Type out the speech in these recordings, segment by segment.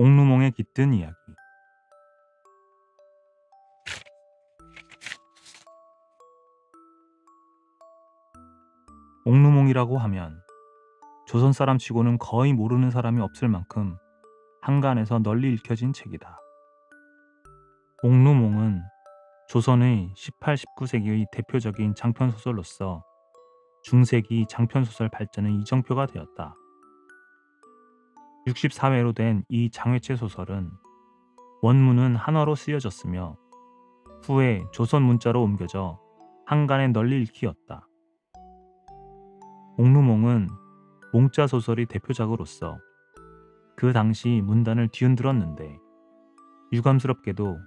옥루몽에 깃든 이야기 옥루몽이라고 하면 조선 사람 치고는 거의 모르는 사람이 없을 만큼 한간에서 널리 읽혀진 책이다. 옥루몽은 조선의 18, 19세기의 대표적인 장편 소설로서 중세기 장편 소설 발전의 이정표가 되었다. 64회로 된 이 장회체 소설은 원문은 한화로 쓰여졌으며 후에 조선 문자로 옮겨져 한간에 널리 읽히었다. 옥루몽은 몽자 소설의 대표작으로서 그 당시 문단을 뒤흔들었는데 유감스럽게도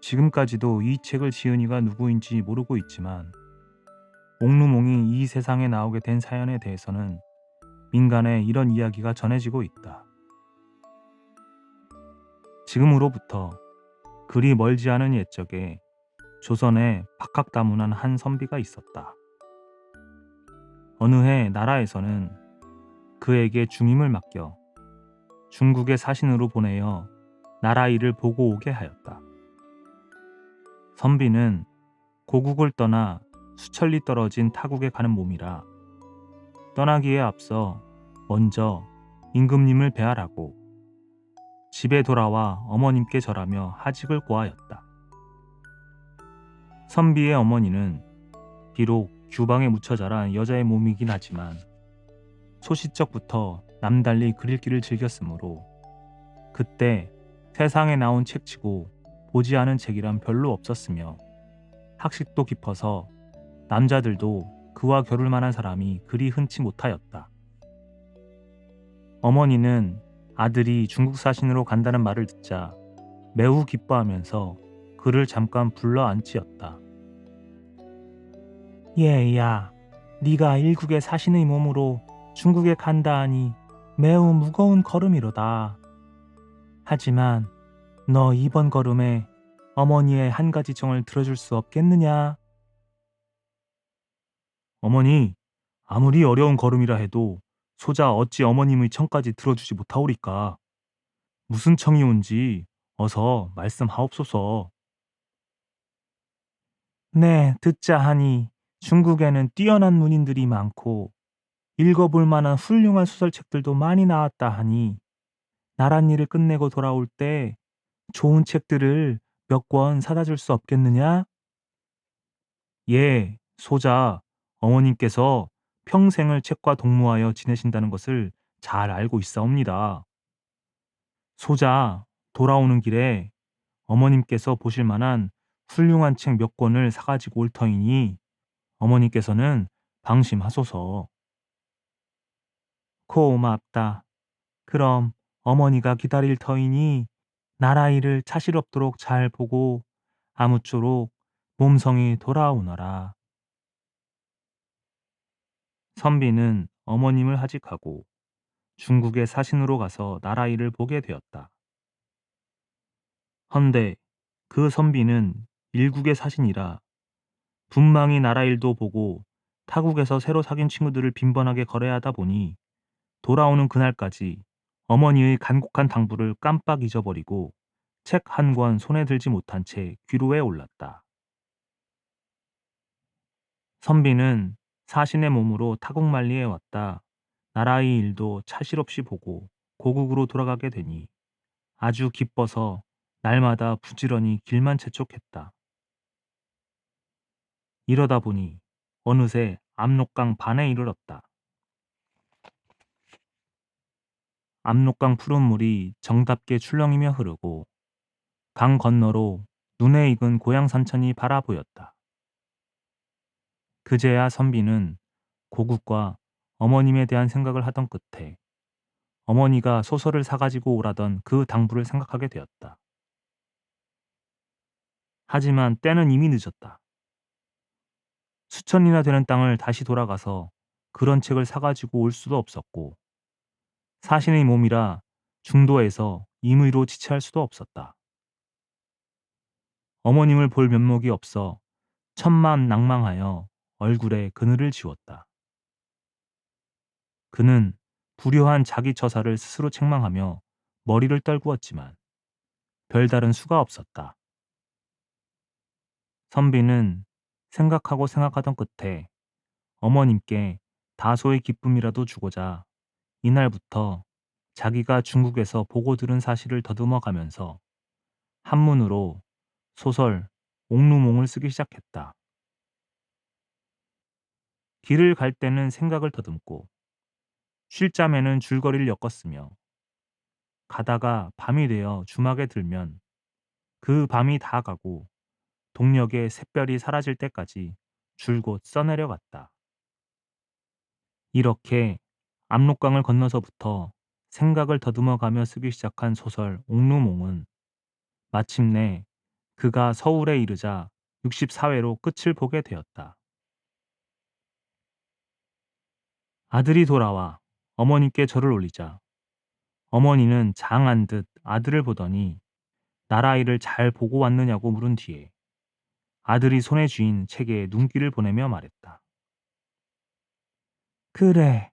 지금까지도 이 책을 지은 이가 누구인지 모르고 있지만 옥루몽이 이 세상에 나오게 된 사연에 대해서는 민간에 이런 이야기가 전해지고 있다. 지금으로부터 그리 멀지 않은 옛적에 조선에 박학다문한 한 선비가 있었다. 어느 해 나라에서는 그에게 중임을 맡겨 중국의 사신으로 보내어 나라 일을 보고 오게 하였다. 선비는 고국을 떠나 수천리 떨어진 타국에 가는 몸이라 떠나기에 앞서 먼저 임금님을 배하라고 집에 돌아와 어머님께 절하며 하직을 고하였다. 선비의 어머니는 비록 규방에 묻혀 자란 여자의 몸이긴 하지만 소시적부터 남달리 그릴기를 즐겼으므로 그때 세상에 나온 책치고 보지 않은 책이란 별로 없었으며 학식도 깊어서 남자들도 그와 겨룰 만한 사람이 그리 흔치 못하였다. 어머니는 아들이 중국 사신으로 간다는 말을 듣자 매우 기뻐하면서 그를 잠깐 불러 앉히었다. 얘야, 네가 일국의 사신의 몸으로 중국에 간다 하니 매우 무거운 걸음이로다. 하지만 너 이번 걸음에 어머니의 한 가지 정을 들어줄 수 없겠느냐? 어머니, 아무리 어려운 걸음이라 해도 소자 어찌 어머님의 청까지 들어주지 못하오리까? 무슨 청이 온지 어서 말씀하옵소서. 네, 듣자 하니 중국에는 뛰어난 문인들이 많고 읽어볼 만한 훌륭한 소설책들도 많이 나왔다 하니 나란 일을 끝내고 돌아올 때 좋은 책들을 몇 권 사다 줄 수 없겠느냐? 예, 소자, 어머님께서 평생을 책과 동무하여 지내신다는 것을 잘 알고 있사옵니다. 소자, 돌아오는 길에 어머님께서 보실 만한 훌륭한 책 몇 권을 사가지고 올 터이니 어머님께서는 방심하소서. 고맙다. 그럼 어머니가 기다릴 터이니 나라 일을 차실 없도록 잘 보고 아무쪼록 몸성이 돌아오너라. 선비는 어머님을 하직하고 중국의 사신으로 가서 나라 일을 보게 되었다. 헌데 그 선비는 일국의 사신이라 분망이 나라 일도 보고 타국에서 새로 사귄 친구들을 빈번하게 거래하다 보니 돌아오는 그날까지 어머니의 간곡한 당부를 깜빡 잊어버리고 책 한 권 손에 들지 못한 채 귀로에 올랐다. 선비는 사신의 몸으로 타국만리에 왔다. 나라의 일도 차실 없이 보고 고국으로 돌아가게 되니 아주 기뻐서 날마다 부지런히 길만 재촉했다. 이러다 보니 어느새 압록강 반에 이르렀다. 압록강 푸른 물이 정답게 출렁이며 흐르고 강 건너로 눈에 익은 고향 산천이 바라 보였다. 그제야 선비는 고국과 어머님에 대한 생각을 하던 끝에 어머니가 소설을 사가지고 오라던 그 당부를 생각하게 되었다. 하지만 때는 이미 늦었다. 수천이나 되는 땅을 다시 돌아가서 그런 책을 사가지고 올 수도 없었고 사신의 몸이라 중도에서 임의로 지체할 수도 없었다. 어머님을 볼 면목이 없어 천만 낭망하여 얼굴에 그늘을 지웠다. 그는 불효한 자기 처사를 스스로 책망하며 머리를 떨구었지만 별다른 수가 없었다. 선비는 생각하고 생각하던 끝에 어머님께 다소의 기쁨이라도 주고자 이날부터 자기가 중국에서 보고 들은 사실을 더듬어 가면서 한문으로 소설 옥루몽을 쓰기 시작했다. 길을 갈 때는 생각을 더듬고 쉴 잠에는 줄거리를 엮었으며 가다가 밤이 되어 주막에 들면 그 밤이 다 가고 동력의 샛별이 사라질 때까지 줄곧 써내려갔다. 이렇게 압록강을 건너서부터 생각을 더듬어가며 쓰기 시작한 소설 옥루몽은 마침내 그가 서울에 이르자 64회로 끝을 보게 되었다. 아들이 돌아와 어머니께 절을 올리자 어머니는 장한 듯 아들을 보더니 나라이를 잘 보고 왔느냐고 물은 뒤에 아들이 손에 쥐인 책에 눈길을 보내며 말했다. 그래,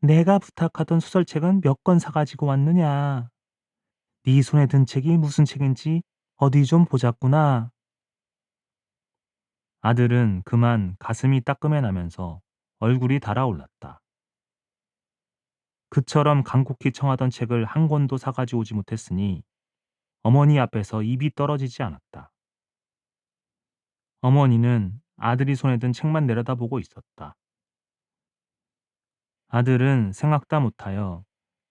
내가 부탁하던 소설책은 몇 권 사가지고 왔느냐. 네 손에 든 책이 무슨 책인지 어디 좀 보자꾸나. 아들은 그만 가슴이 따끔해 나면서 얼굴이 달아올랐다. 그처럼 간곡히 청하던 책을 한 권도 사가지 오지 못했으니 어머니 앞에서 입이 떨어지지 않았다. 어머니는 아들이 손에 든 책만 내려다보고 있었다. 아들은 생각다 못하여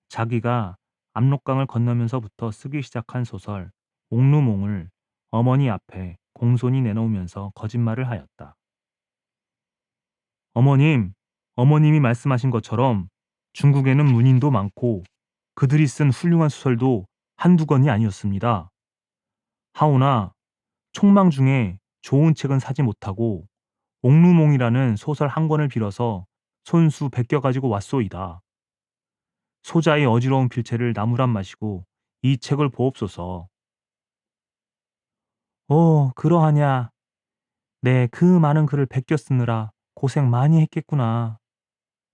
자기가 압록강을 건너면서부터 쓰기 시작한 소설 옥루몽을 어머니 앞에 공손히 내놓으면서 거짓말을 하였다. 어머님, 어머님이 말씀하신 것처럼 중국에는 문인도 많고 그들이 쓴 훌륭한 소설도 한두 권이 아니었습니다. 하오나 촉망 중에 좋은 책은 사지 못하고 옥루몽이라는 소설 한 권을 빌어서 손수 베껴 가지고 왔소이다. 소자의 어지러운 필체를 나무란 마시고 이 책을 보옵소서. 오, 그러하냐. 네, 그 많은 글을 베껴 쓰느라 고생 많이 했겠구나.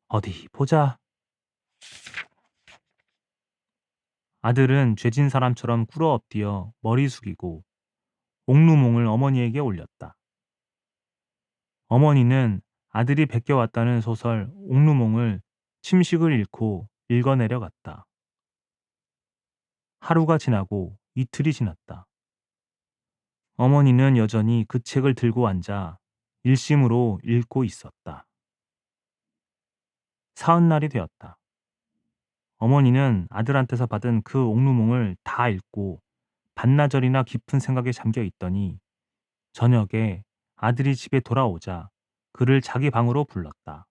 어디 보자. 아들은 죄진 사람처럼 꿇어 엎드려 머리 숙이고 옥루몽을 어머니에게 올렸다. 어머니는 아들이 베껴왔다는 소설 옥루몽을 침식을 잃고 읽어내려갔다. 하루가 지나고 이틀이 지났다. 어머니는 여전히 그 책을 들고 앉아 일심으로 읽고 있었다. 사흔날이 되었다. 어머니는 아들한테서 받은 그 옥루몽을 다 읽고 반나절이나 깊은 생각에 잠겨 있더니 저녁에 아들이 집에 돌아오자 그를 자기 방으로 불렀다.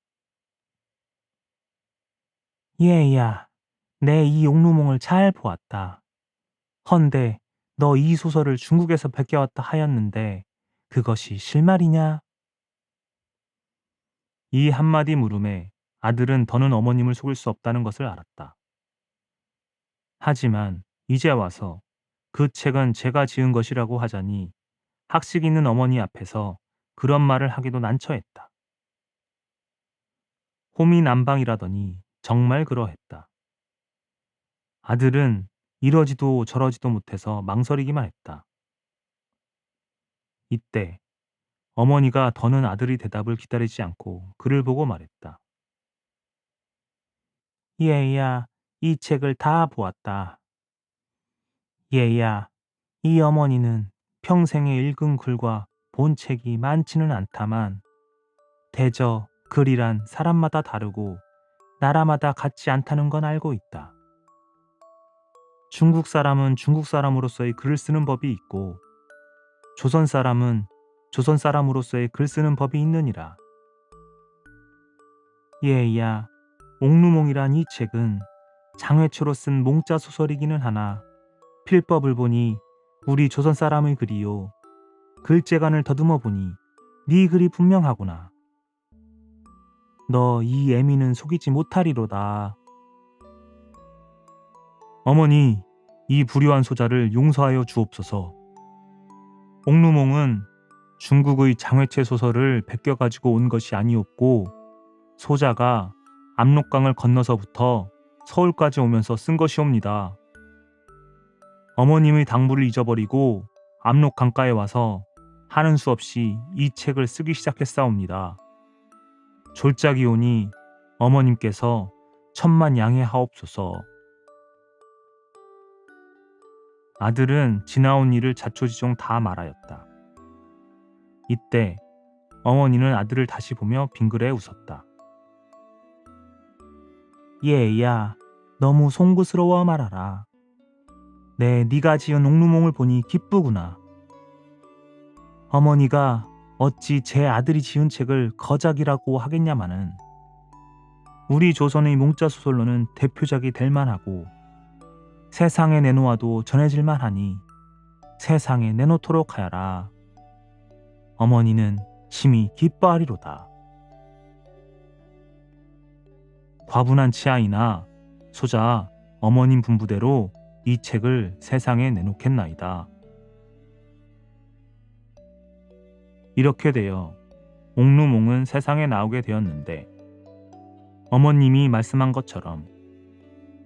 얘야, 내 이 옥루몽을 잘 보았다. 헌데 너 이 소설을 중국에서 베껴왔다 하였는데 그것이 실말이냐? 이 한마디 물음에 아들은 더는 어머님을 속일 수 없다는 것을 알았다. 하지만 이제 와서 그 책은 제가 지은 것이라고 하자니 학식 있는 어머니 앞에서 그런 말을 하기도 난처했다. 홈이 난방이라더니 정말 그러했다. 아들은 이러지도 저러지도 못해서 망설이기만 했다. 이때 어머니가 더는 아들의 대답을 기다리지 않고 그를 보고 말했다. 얘야, 이 책을 다 보았다. 얘야, 이 어머니는 평생에 읽은 글과 본 책이 많지는 않다만 대저 글이란 사람마다 다르고 나라마다 같지 않다는 건 알고 있다. 중국 사람은 중국 사람으로서의 글을 쓰는 법이 있고 조선 사람은 조선 사람으로서의 글 쓰는 법이 있느니라. 얘야, 옥루몽이란 이 책은 장외초로 쓴 몽자 소설이기는 하나 필법을 보니 우리 조선 사람의 글이요. 글재간을 더듬어 보니 네 글이 분명하구나. 너 이 애미는 속이지 못하리로다. 어머니, 이 불효한 소자를 용서하여 주옵소서. 옥루몽은 중국의 장외체 소설을 베껴 가지고 온 것이 아니었고 소자가 압록강을 건너서부터 서울까지 오면서 쓴 것이옵니다. 어머님의 당부를 잊어버리고 압록 강가에 와서 하는 수 없이 이 책을 쓰기 시작했사옵니다. 졸작이 오니 어머님께서 천만 양해하옵소서. 아들은 지나온 일을 자초지종 다 말하였다. 이때 어머니는 아들을 다시 보며 빙그레 웃었다. 얘야, 너무 송구스러워 말아라. 네, 네가 지은 옥루몽을 보니 기쁘구나. 어머니가 어찌 제 아들이 지은 책을 거작이라고 하겠냐마는 우리 조선의 몽자 소설로는 대표작이 될 만하고 세상에 내놓아도 전해질 만하니 세상에 내놓도록 하여라. 어머니는 심히 기뻐하리로다. 과분한 치아이나 소자 어머님 분부대로 이 책을 세상에 내놓겠나이다. 이렇게 되어 옥루몽은 세상에 나오게 되었는데 어머님이 말씀한 것처럼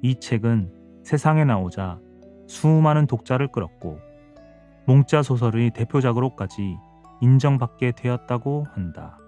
이 책은 세상에 나오자 수많은 독자를 끌었고 몽자 소설의 대표작으로까지 인정받게 되었다고 한다.